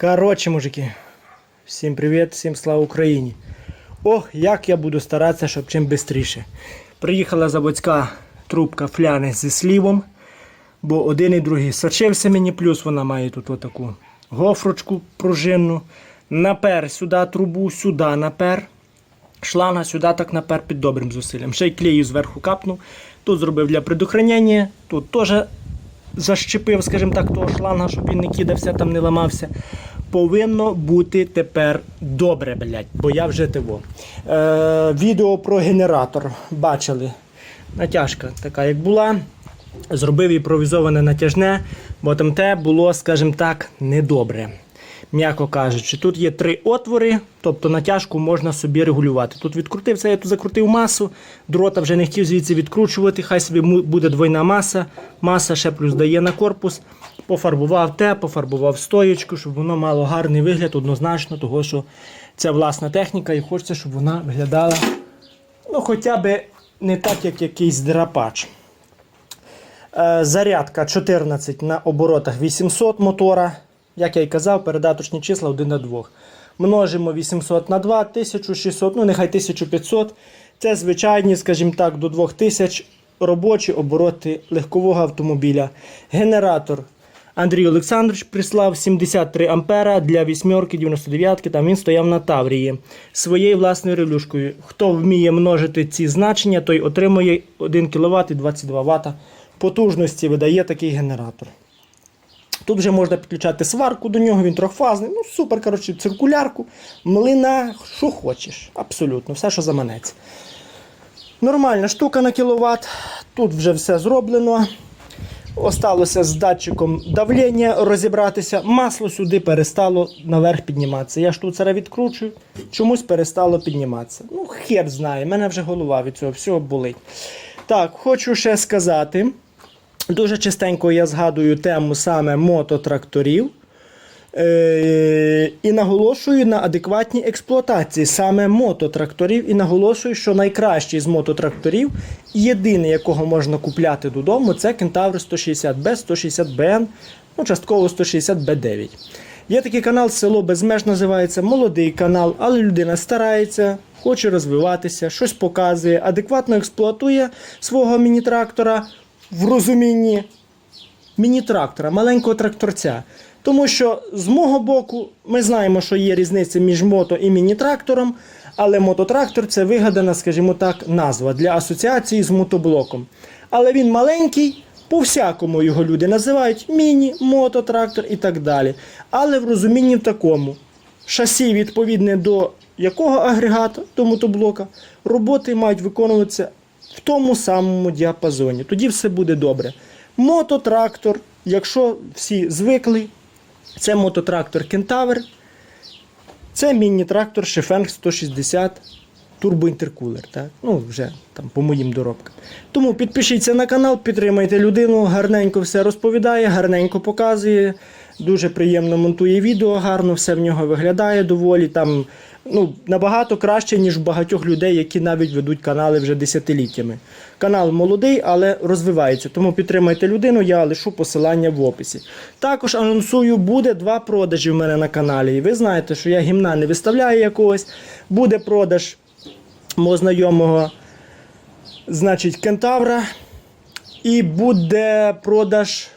Коротше, мужики, всім привіт, всім слава Україні. Ох, як я буду старатися, щоб чим швидше. Приїхала заводська трубка фляни зі слівом, бо один і другий сочився мені, плюс вона має тут отаку гофрочку пружинну. Напер сюди трубу, сюди напер. Шланга сюди так напер під добрим зусиллям. Ще й клею зверху капнув. Тут зробив для предохранення, тут теж защепив, скажімо так, того шланга, щоб він не кидався, там не ламався. Повинно бути тепер добре, блядь, бо я вже тиво. Е, відео про генератор бачили. Натяжка така, як була. Зробив імпровізоване натяжне, бо там те було, скажімо так, недобре. М'яко кажучи, тут є три отвори, тобто натяжку можна собі регулювати. Тут відкрутився, я тут закрутив масу, дрота вже не хотів звідси відкручувати, хай собі буде двойна маса, маса ще плюс дає на корпус. Пофарбував те, пофарбував стоєчку, щоб воно мало гарний вигляд, однозначно, того що це власна техніка і хочеться, щоб вона виглядала ну, хоча б не так, як якийсь драпач. Е, Зарядка 14 на оборотах 800 мотора. Як я й казав, передаточні числа 1 на 2. Множимо 800 на 2, 1600, ну нехай 1500. Це звичайні, скажімо так, до 2000 робочі обороти легкового автомобіля. Генератор Андрій Олександрович прислав 73 ампера для вісьмерки 99 там він стояв на Таврії своєю власною релюшкою. Хто вміє множити ці значення, той отримує 1 кВт і 22 Вт потужності видає такий генератор. Тут вже можна підключати сварку до нього, він трьохфазний. Ну, супер, коротше, циркулярку, млина, що хочеш. Абсолютно, все, що заманеться. Нормальна штука на кіловат. Тут вже все зроблено. Осталося з датчиком давлення розібратися. Масло сюди перестало наверх підніматися. Я штуцера відкручую, чомусь перестало підніматися. Ну, хер знає, мене вже голова від цього всього болить. Так, хочу ще сказати. Дуже частенько я згадую тему саме мототракторів. Е, і наголошую на адекватній експлуатації саме мототракторів. І наголошую, що найкращий з мототракторів, єдиний, якого можна купляти додому, це Кентавр 160B, 160BN, ну, частково 160B9. Є такий канал Село Без меж називається молодий канал, але людина старається, хоче розвиватися, щось показує, адекватно експлуатує свого міні-трактора в розумінні міні-трактора, маленького тракторця. Тому що з мого боку ми знаємо, що є різниця між мото і міні-трактором, але мототрактор це вигадана, скажімо так, назва для асоціації з мотоблоком. Але він маленький, по-всякому його люди називають міні, мототрактор і так далі. Але в розумінні в такому. Шасі відповідне до якого агрегату, до мотоблока, роботи мають виконуватися в тому самому діапазоні. Тоді все буде добре. Мототрактор, якщо всі звикли, це мототрактор Кентавр, це міні-трактор Шефенг 160 турбоінтеркулер. Так? Ну, вже там по моїм доробкам. Тому підпишіться на канал, підтримайте людину, гарненько все розповідає, гарненько показує. Дуже приємно монтує відео, гарно все в нього виглядає доволі. Там, ну, набагато краще, ніж багатьох людей, які навіть ведуть канали вже десятиліттями. Канал молодий, але розвивається. Тому підтримайте людину, я лишу посилання в описі. Також анонсую, буде два продажі в мене на каналі. І ви знаєте, що я гімна не виставляю якогось. Буде продаж мого знайомого, значить, кентавра. І буде продаж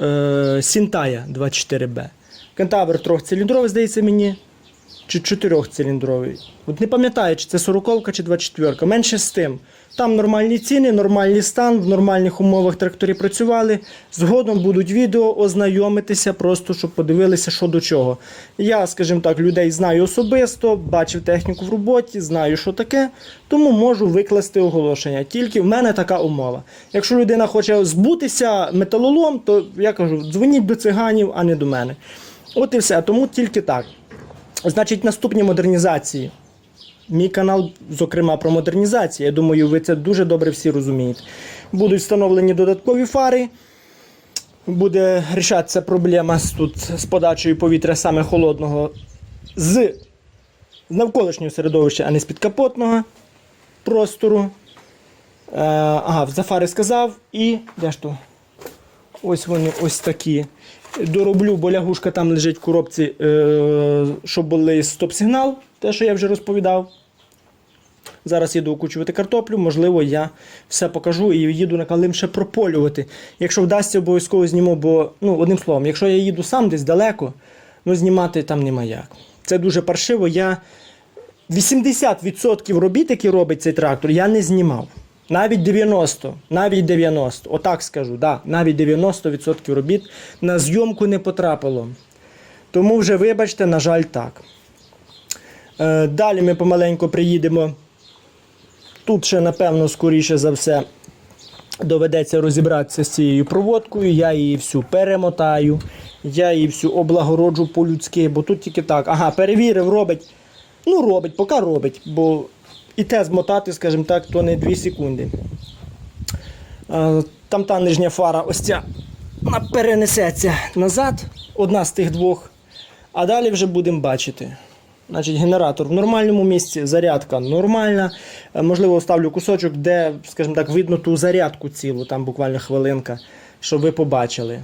е, Сінтая 24Б. Кентавр трьохциліндровий, здається мені, чи чотирьохциліндровий. От не пам'ятаю, чи це 40 чи 24 Менше з тим. Там нормальні ціни, нормальний стан, в нормальних умовах тракторі працювали. Згодом будуть відео ознайомитися, просто щоб подивилися, що до чого. Я, скажімо так, людей знаю особисто, бачив техніку в роботі, знаю, що таке, тому можу викласти оголошення. Тільки в мене така умова. Якщо людина хоче збутися металолом, то я кажу, дзвоніть до циганів, а не до мене. От і все. Тому тільки так. Значить, наступні модернізації. Мій канал, зокрема, про модернізацію. Я думаю, ви це дуже добре всі розумієте. Будуть встановлені додаткові фари. Буде рішатися проблема з, тут, з подачею повітря саме холодного з навколишнього середовища, а не з підкапотного простору. Е, ага, за фари сказав. І де ж то? Ось вони ось такі. Дороблю, бо лягушка там лежить в коробці, е, щоб були стоп-сигнал, те, що я вже розповідав. Зараз їду окучувати картоплю, можливо, я все покажу і їду на Калим ще прополювати. Якщо вдасться, обов'язково зніму, бо, ну, одним словом, якщо я їду сам десь далеко, ну знімати там нема як. Це дуже паршиво. Я 80% робіт, які робить цей трактор, я не знімав. Навіть 90, навіть 90, отак скажу, да, навіть 90% робіт на зйомку не потрапило. Тому вже, вибачте, на жаль, так. Е, далі ми помаленьку приїдемо. Тут ще, напевно, скоріше за все, доведеться розібратися з цією проводкою. Я її всю перемотаю, я її всю облагороджу по-людськи, бо тут тільки так. Ага, перевірив, робить. Ну, робить, поки робить, бо і те змотати, скажімо так, то не 2 секунди. Там та нижня фара, ось ця перенесеться назад, одна з тих двох. А далі вже будемо бачити. Значить, генератор в нормальному місці, зарядка нормальна. Е, Можливо, вставлю кусочок, де, скажімо так, видно ту зарядку цілу, там буквально хвилинка, щоб ви побачили.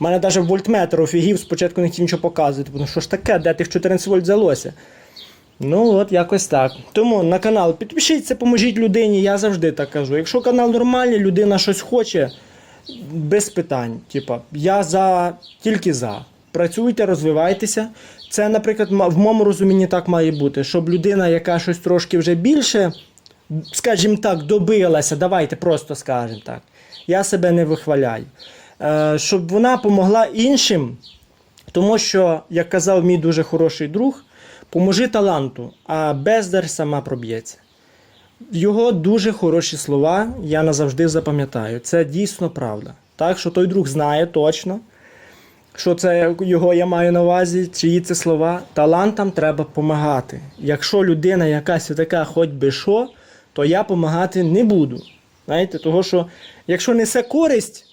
У мене навіть вольтметр офігів, спочатку не хотів нічого показувати, тому що ж таке, де тих 14 вольт взялося. Ну, от якось так. Тому на канал підпишіться, поможіть людині, я завжди так кажу. Якщо канал нормальний, людина щось хоче, без питань. Типа, я за тільки за. Працюйте, розвивайтеся. Це, наприклад, в моєму розумінні так має бути, щоб людина, яка щось трошки вже більше, скажімо так, добилася, давайте просто скажемо так. Я себе не вихваляю. Е, щоб вона помогла іншим, тому що, як казав мій дуже хороший друг, поможи таланту, а бездар сама проб'ється. Його дуже хороші слова я назавжди запам'ятаю. Це дійсно правда. Так що той друг знає точно, що це його я маю на увазі, чиї це слова. Талантам треба допомагати. Якщо людина якась така, хоч би що, то я допомагати не буду. Знаєте, того що якщо несе користь,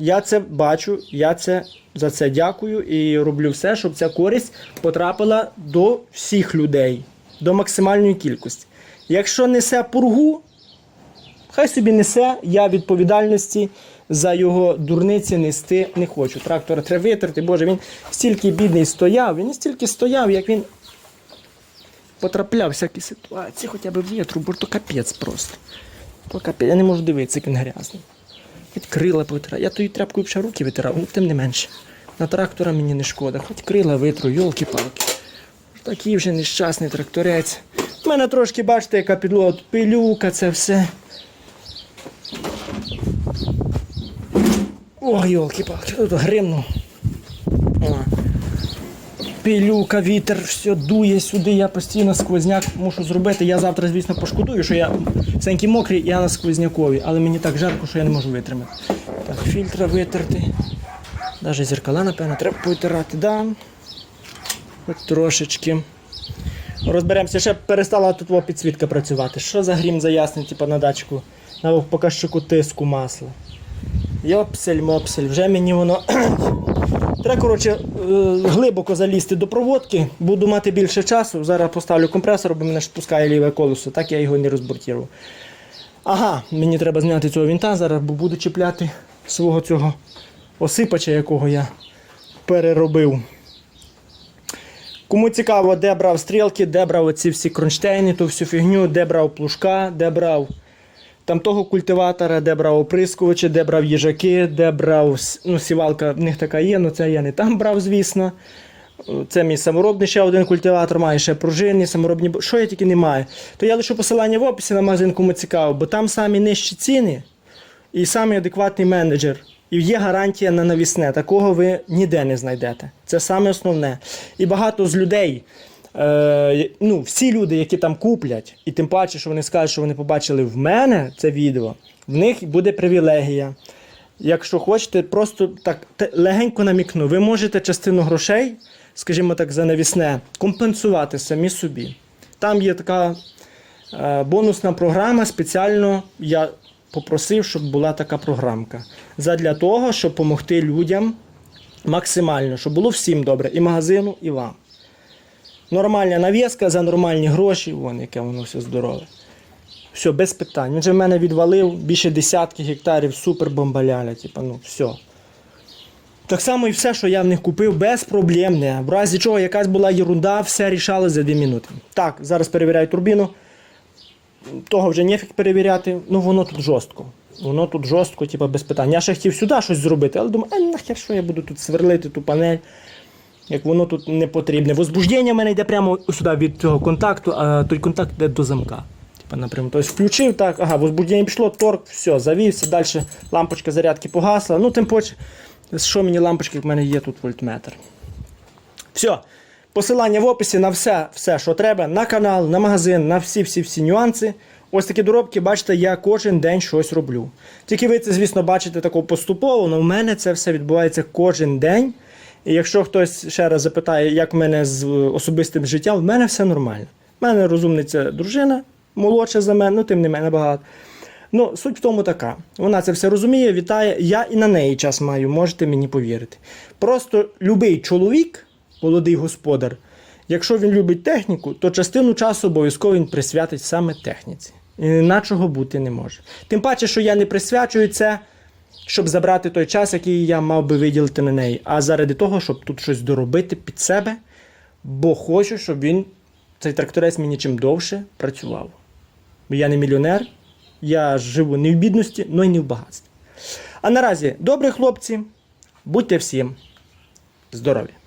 я це бачу, я це за це дякую і роблю все, щоб ця користь потрапила до всіх людей, до максимальної кількості. Якщо несе пургу, хай собі несе, я відповідальності за його дурниці нести не хочу. Трактор треба витерти, Боже, він стільки бідний стояв, він не стільки стояв, як він потрапляв всякі ситуації, хоча б вітру, бо то капець просто. То капець, я не можу дивитися, як він грязний. Хоч крила повитираю. Я тою тряпкою ще руки витирав, ну тим не менше. На трактора мені не шкода, хоч крила витру, йолки-палки. Такий вже нещасний тракторець. У мене трошки, бачите, яка підлога, пилюка, це все. О, йолки-палки, тут гримну. Пилюка, вітер, все дує сюди, я постійно сквозняк мушу зробити. Я завтра, звісно, пошкодую, що я всенький мокрий, я на сквознякові, але мені так жарко, що я не можу витримати. Так, фільтра витерти. Навіть зеркала, напевно, треба повитирати. Да. От трошечки. Розберемося, ще перестала тут підсвітка працювати. Що за грім заясний, типу на датчику, на показчику тиску масла. Йопсель, мопсель, вже мені воно. Треба, коротше, е, глибоко залізти до проводки, буду мати більше часу. Зараз поставлю компресор, бо мене ж пускає ліве колесо, так я його не розбортував. Ага, мені треба зняти цього вінта зараз, бо буду чіпляти свого цього осипача, якого я переробив. Кому цікаво, де брав стрілки, де брав оці всі кронштейни, ту всю фігню, де брав плужка, де брав там того культиватора, де брав оприскувачі, де брав їжаки, де брав ну, сівалка, в них така є, але це я не там брав, звісно. Це мій саморобний ще один культиватор, має ще пружинні, саморобні. Що я тільки не маю. То я лишу посилання в описі на магазин, кому цікаво, бо там самі нижчі ціни і самий адекватний менеджер. І є гарантія на навісне. Такого ви ніде не знайдете. Це саме основне. І багато з людей, е, ну, всі люди, які там куплять, і тим паче, що вони скажуть, що вони побачили в мене це відео, в них буде привілегія. Якщо хочете, просто так легенько намікну, ви можете частину грошей, скажімо так, за навісне, компенсувати самі собі. Там є така е, бонусна програма. Спеціально я попросив, щоб була така програмка. Задля того, щоб допомогти людям максимально, щоб було всім добре, і магазину, і вам. Нормальна навіска за нормальні гроші, вон яке воно все здорове. Все, без питань. Він же в мене відвалив більше десятки гектарів супер бомбаляля. Типа, ну, все. Так само і все, що я в них купив, безпроблемне. В разі чого якась була ерунда, все рішали за 2 минути. Так, зараз перевіряю турбіну. Того вже нефіг перевіряти, ну воно тут жорстко. Воно тут жорстко, типа, без питань. Я ще хотів сюди щось зробити, але думаю, а нахер що я буду тут сверлити ту панель, як воно тут не потрібне. Возбуждення в мене йде прямо сюди від цього контакту, а той контакт йде до замка. Типа, напряму. Тобто включив, так, ага, возбуждення пішло, торк, все, завівся, далі лампочка зарядки погасла. Ну, тим паче, що мені лампочки, в мене є тут вольтметр. Все. Посилання в описі на все, все, що треба, на канал, на магазин, на всі-всі-всі нюанси. Ось такі доробки, бачите, я кожен день щось роблю. Тільки ви це, звісно, бачите тако поступово, але в мене це все відбувається кожен день. І якщо хтось ще раз запитає, як в мене з особистим життям, в мене все нормально. В мене розумниця дружина, молодша за мене, ну тим не мене багато. Ну, суть в тому така. Вона це все розуміє, вітає. Я і на неї час маю, можете мені повірити. Просто любий чоловік, молодий господар, якщо він любить техніку, то частину часу обов'язково він присвятить саме техніці. Іначого бути не може. Тим паче, що я не присвячую це, щоб забрати той час, який я мав би виділити на неї, а заради того, щоб тут щось доробити під себе, бо хочу, щоб він, цей тракторець мені чим довше працював. Бо я не мільйонер, я живу не в бідності, але й не в багатстві. А наразі, добрі хлопці, будьте всім здорові!